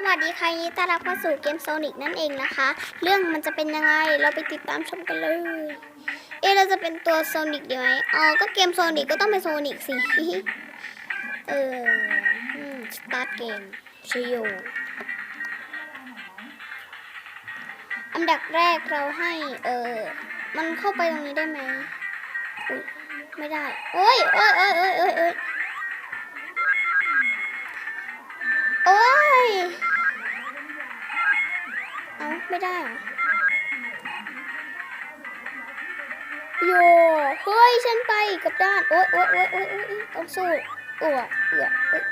สวัสดีค่ะยินดีต้อนรับเข้าสู่เกมโซนิกนั่นเองนะคะ เรื่องมันจะเป็นยังไงเราไปติดตามชมกันเลย เอะเราจะเป็นตัวโซนิกดีไหมอ๋อก็เกมโซนิกก็ต้องเป็นโซนิกสิเออสตาร์ทเกมชโยอันดับแรกเราให้เออมันเข้าไปตรงนี้ได้ไหมอุ๊ยไม่ได้โอ้ยโอ้ยโอ้ยโอ้ยโอ้ยโอ้ยอยอ้า ไม่ได้เหรอโยเฮ้ยฉันไปกับด้าน โอ๊ยโอ๊ยโอ๊ยโอ๊ยโอ๊ยต้องสู้เอือเอือเอ้ย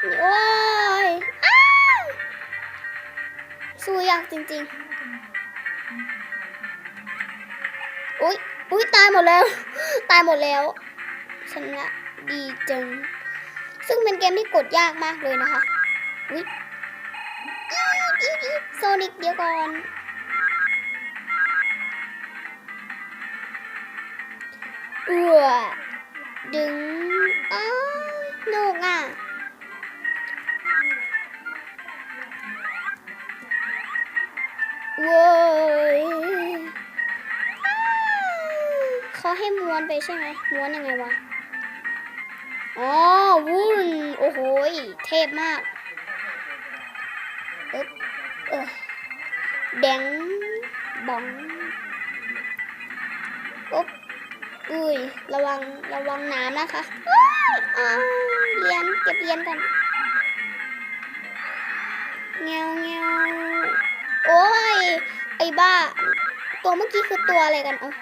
โอ้ยอ้าวสู้ยากจริงๆ อุ๊ย อุ๊ย ตายหมดแล้ว ตายหมดแล้วชนะดีจัง ซึ่งเป็นเกมที่กดยากมากเลยนะคะ อุ๊ยโซนิกเดี๋ยวก่อน เอือดึงอ้าวโหนกอะว้ยอ้าวเขาให้ม้วนไปใช่ไหมม้วนยังไงวะ อ๋อ วุ่นโอ้โห เทพมาก อึ๊บเออแดงบองอุ๊บอุ้ย ระวัง ระวังน้ำนะคะเรียน เก็บเรียนกันเงี้ยวเงี้ยวโอ้ย ไอ้บ้า ตัวเมื่อกี้คือตัวอะไรกันเอ๋อ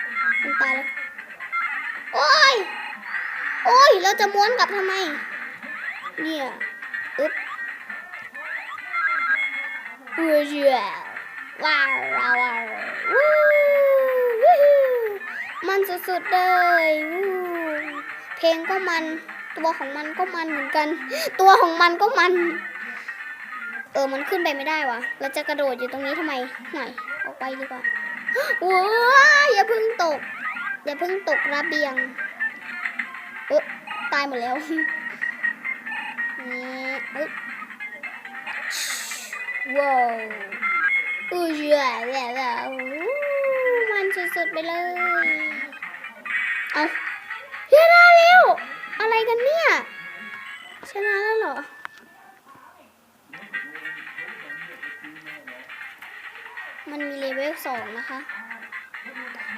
มันตายแล้ว โอ้ย โอ้ย เราจะม้วนกลับทำไม เนี่ย เอือเยว้าวว้าวว้าววู้วู้มันสุดๆเลยเพลงก็มัน ตัวของมันก็มันเหมือนกัน ตัวของมันก็มัน เออมันขึ้นไปไม่ได้วะเราจะกระโดดอยู่ตรงนี้ทำไมหน่อยออกไปดีกว่าว้าอย่าเพึ่งตก อย่าเพึ่งตกระเบียงเอ๊ะตายหมดแล้ว ว้าวอู้ยแย่แย่แย่มันสุดๆไปเลย เอาชนะแล้วอะไรกันเนี่ย ชนะแล้วเหรอมันมีเลเวลสองนะคะ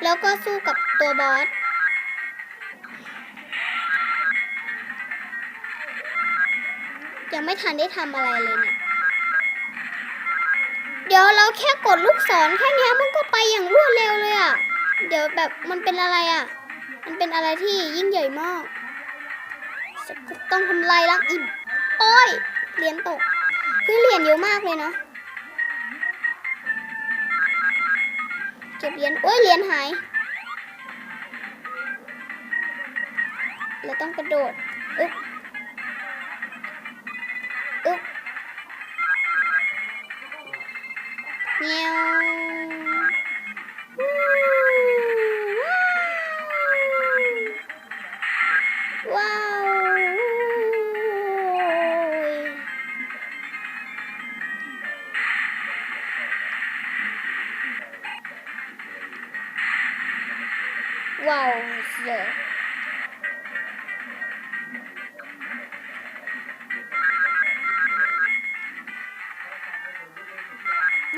แล้วก็สู้กับตัวบอส ยังไม่ทันได้ทำอะไรเลยเนี่ย ดี๋ยวเราแค่กดลูกศรแค่นี้มันก็ไปอย่างรวดเร็วเลยอะ่ะ เดี๋ยวแบบมันเป็นอะไรอะ่ะ มันเป็นอะไรที่ยิ่งใหญ่มากจะต้องทำลายล้างอิ่มโอ้ยเหรียญตกคือเหรียญเยอะมากเลยนะเก็บเหรียญโอ้ยเหรียญหายเราต้องกระโดดอ๊บ เงี้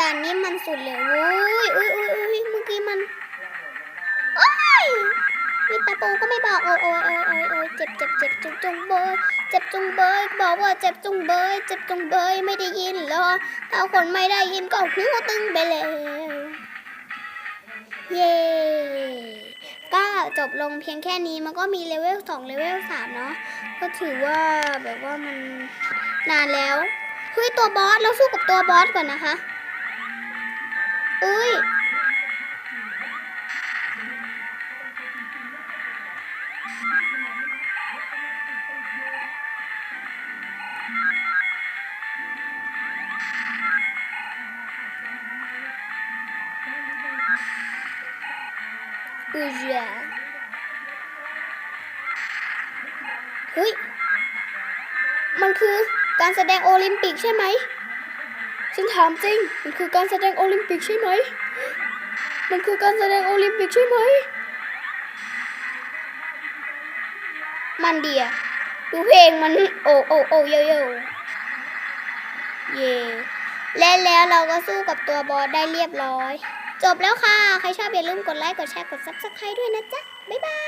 าวว้าวว้าวเสือด่านนี้มันสุดเลยโอ้ยอุ้ยอุ้ยอุ้ยเมื่อกี้มันโอ้ยมีตะปูก็ไม่บอกโอ้ยโอ้ยโอ้ยโอ้ยโอ้ยเจ็บเจ็บเจ็บจุงจุงเบยเจ็บจุงเบยบอกว่าเจ็บจุงเบยเจ็บจุงเบยไม่ได้ยินหรอถ้าคนไม่ได้ยินก็หูตึงไปแล้วเย้ก็จบลงเพียงแค่นี้มันก็มีเลเวลสองเลเวลสามเนาะก็ถือว่าแบบว่ามันนานแล้วเฮ้ยตัวบอสเราสู้กับตัวบอสก่อนนะคะ อุ้ยอุ้ยเฮ้ย มันคือการแสดงโอลิมปิกใช่ไหม ฉันถามจริง มันคือการแสดงโอลิมปิกใช่ไหม มันคือการแสดงโอลิมปิกใช่ไหม มันเดียดูเพลงมันโอโอโอโยโยเย่และแล้วเราก็สู้กับตัวบอสได้เรียบร้อย จบแล้วค่ะ ใครชอบอย่าลืมกดไลค์ กดแชร์ กด subscribe ด้วยนะจ๊ะ บ๊ายบาย